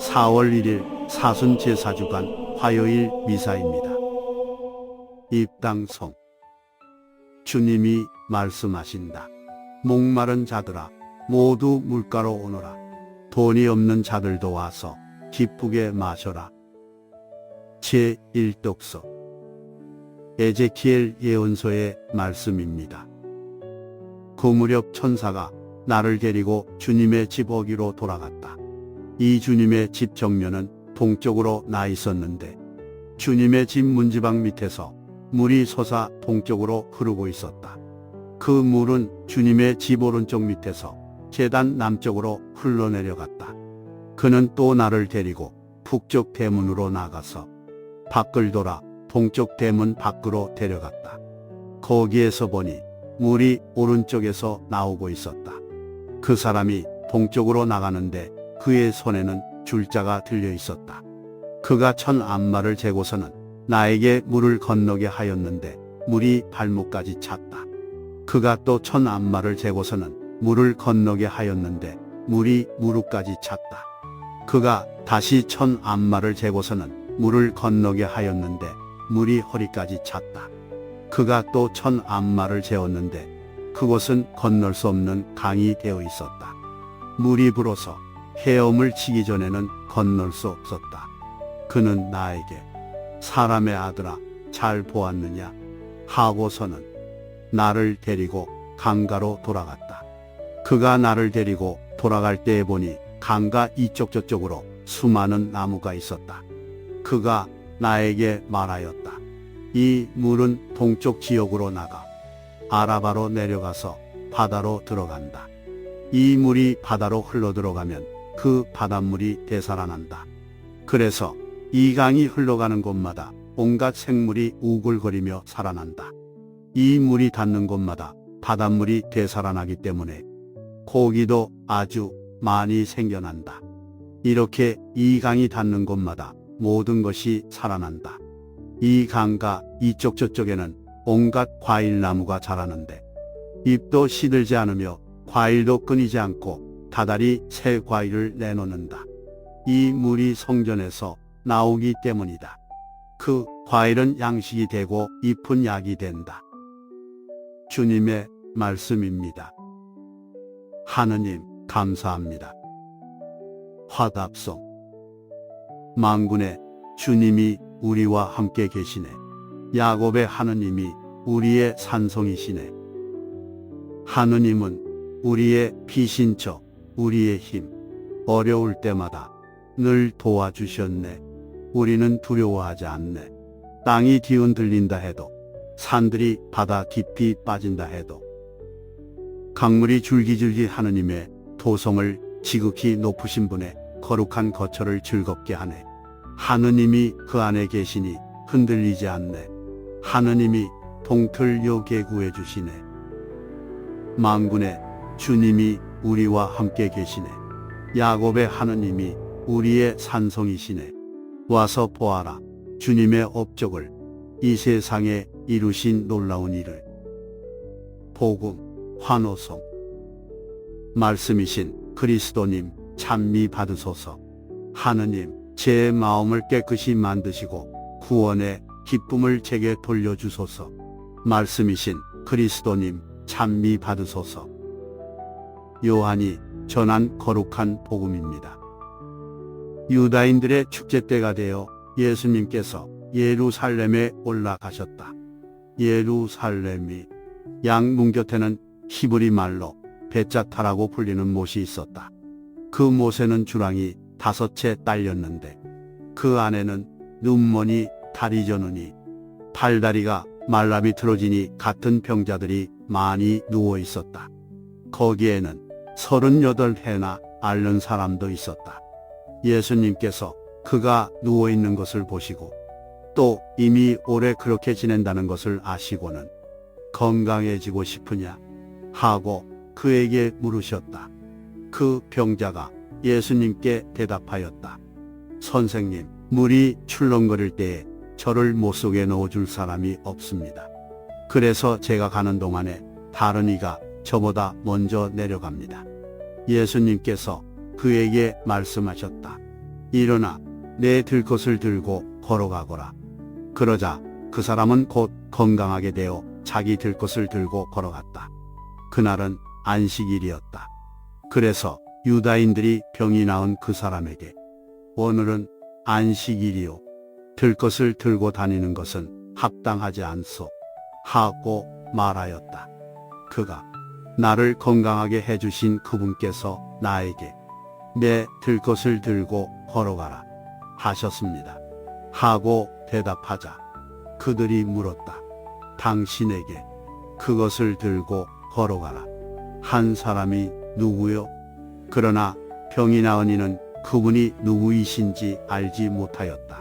4월 1일 사순 제사주간 화요일 미사입니다. 입당성 주님이 말씀하신다. 목마른 자들아 모두 물가로 오너라. 돈이 없는 자들도 와서 기쁘게 마셔라. 제1독서 에제키엘 예언서의 말씀입니다. 그 무렵 천사가 나를 데리고 주님의 집 어기로 돌아갔다. 이 주님의 집 정면은 동쪽으로 나 있었는데 주님의 집 문지방 밑에서 물이 솟아 동쪽으로 흐르고 있었다. 그 물은 주님의 집 오른쪽 밑에서 계단 남쪽으로 흘러내려갔다. 그는 또 나를 데리고 북쪽 대문으로 나가서 밖을 돌아 동쪽 대문 밖으로 데려갔다. 거기에서 보니 물이 오른쪽에서 나오고 있었다. 그 사람이 동쪽으로 나가는데 그의 손에는 줄자가 들려 있었다. 그가 천 암마를 재고서는 나에게 물을 건너게 하였는데 물이 발목까지 찼다. 그가 또천 암마를 재고서는 물을 건너게 하였는데 물이 무릎까지 찼다. 그가 다시 천 암마를 재고서는 물을 건너게 하였는데 물이 허리까지 찼다. 그가 또천 암마를 재었는데 그곳은 건널 수 없는 강이 되어 있었다. 물이 불어서 헤엄을 치기 전에는 건널 수 없었다. 그는 나에게 사람의 아들아 잘 보았느냐 하고서는 나를 데리고 강가로 돌아갔다. 그가 나를 데리고 돌아갈 때에 보니 강가 이쪽 저쪽으로 수많은 나무가 있었다. 그가 나에게 말하였다. 이 물은 동쪽 지역으로 나가 아라바로 내려가서 바다로 들어간다. 이 물이 바다로 흘러 들어가면 그 바닷물이 되살아난다. 그래서 이 강이 흘러가는 곳마다 온갖 생물이 우글거리며 살아난다. 이 물이 닿는 곳마다 바닷물이 되살아나기 때문에 고기도 아주 많이 생겨난다. 이렇게 이 강이 닿는 곳마다 모든 것이 살아난다. 이 강가 이쪽 저쪽에는 온갖 과일 나무가 자라는데 잎도 시들지 않으며 과일도 끊이지 않고 다달이 새 과일을 내놓는다. 이 물이 성전에서 나오기 때문이다. 그 과일은 양식이 되고 잎은 약이 된다. 주님의 말씀입니다. 하느님, 감사합니다. 화답송 망군의 주님이 우리와 함께 계시네. 야곱의 하느님이 우리의 산성이시네. 하느님은 우리의 피신처, 우리의 힘, 어려울 때마다 늘 도와주셨네. 우리는 두려워하지 않네. 땅이 뒤흔들린다 해도, 산들이 바다 깊이 빠진다 해도, 강물이 줄기줄기 하느님의 도성을 지극히 높으신 분의 거룩한 거처를 즐겁게 하네. 하느님이 그 안에 계시니 흔들리지 않네. 하느님이 동틀요게 구해 주시네. 망군의 주님이 우리와 함께 계시네. 야곱의 하느님이 우리의 산성이시네. 와서 보아라. 주님의 업적을 이 세상에 이루신 놀라운 일을. 복음, 환호성. 말씀이신 그리스도님 찬미 받으소서. 하느님, 제 마음을 깨끗이 만드시고 구원의 기쁨을 제게 돌려주소서. 말씀이신 그리스도님 찬미 받으소서. 요한이 전한 거룩한 복음입니다. 유다인들의 축제 때가 되어 예수님께서 예루살렘에 올라가셨다. 예루살렘이 양문 곁에는 히브리 말로 베짜타라고 불리는 못이 있었다. 그 못에는 주랑이 다섯 채 딸렸는데 그 안에는 눈머니 다리 저느니 팔다리가 말라비 틀어지니 같은 병자들이 많이 누워 있었다. 거기에는 서른여덟 해나 앓는 사람도 있었다. 예수님께서 그가 누워 있는 것을 보시고 또 이미 오래 그렇게 지낸다는 것을 아시고는 건강해지고 싶으냐 하고 그에게 물으셨다. 그 병자가 예수님께 대답하였다. 선생님, 물이 출렁거릴 때에 저를 못 속에 넣어줄 사람이 없습니다. 그래서 제가 가는 동안에 다른 이가 저보다 먼저 내려갑니다. 예수님께서 그에게 말씀하셨다. 일어나 내 들 것을 들고 걸어가거라. 그러자 그 사람은 곧 건강하게 되어 자기 들 것을 들고 걸어갔다. 그날은 안식일이었다. 그래서 유다인들이 병이 나은 그 사람에게 오늘은 안식일이요. 들 것을 들고 다니는 것은 합당하지 않소. 하고 말하였다. 그가 나를 건강하게 해주신 그분께서 나에게 내 들 것을 들고 걸어가라 하셨습니다. 하고 대답하자 그들이 물었다. 당신에게 그것을 들고 걸어가라. 한 사람이 누구요? 그러나 병이 나은 이는 그분이 누구이신지 알지 못하였다.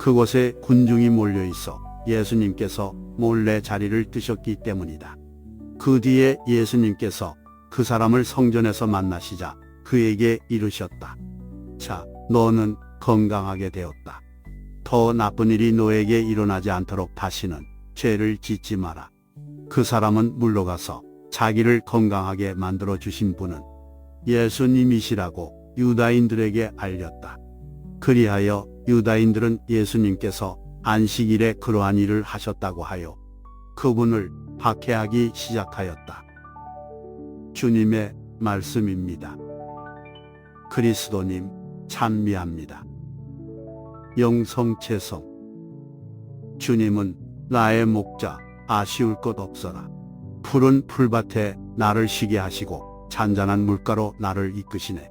그곳에 군중이 몰려 있어 예수님께서 몰래 자리를 뜨셨기 때문이다. 그 뒤에 예수님께서 그 사람을 성전에서 만나시자 그에게 이르셨다. 자, 너는 건강하게 되었다. 더 나쁜 일이 너에게 일어나지 않도록 다시는 죄를 짓지 마라. 그 사람은 물러가서 자기를 건강하게 만들어 주신 분은 예수님이시라고 유다인들에게 알렸다. 그리하여 유다인들은 예수님께서 안식일에 그러한 일을 하셨다고 하여 그분을 박해하기 시작하였다. 주님의 말씀입니다. 그리스도님 찬미합니다. 영성채성 주님은 나의 목자 아쉬울 것 없어라. 푸른 풀밭에 나를 쉬게 하시고 잔잔한 물가로 나를 이끄시네.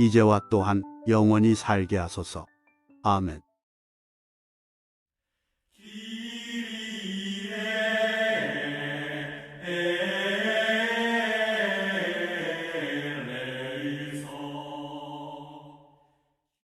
이제와 또한 영원히 살게 하소서. 아멘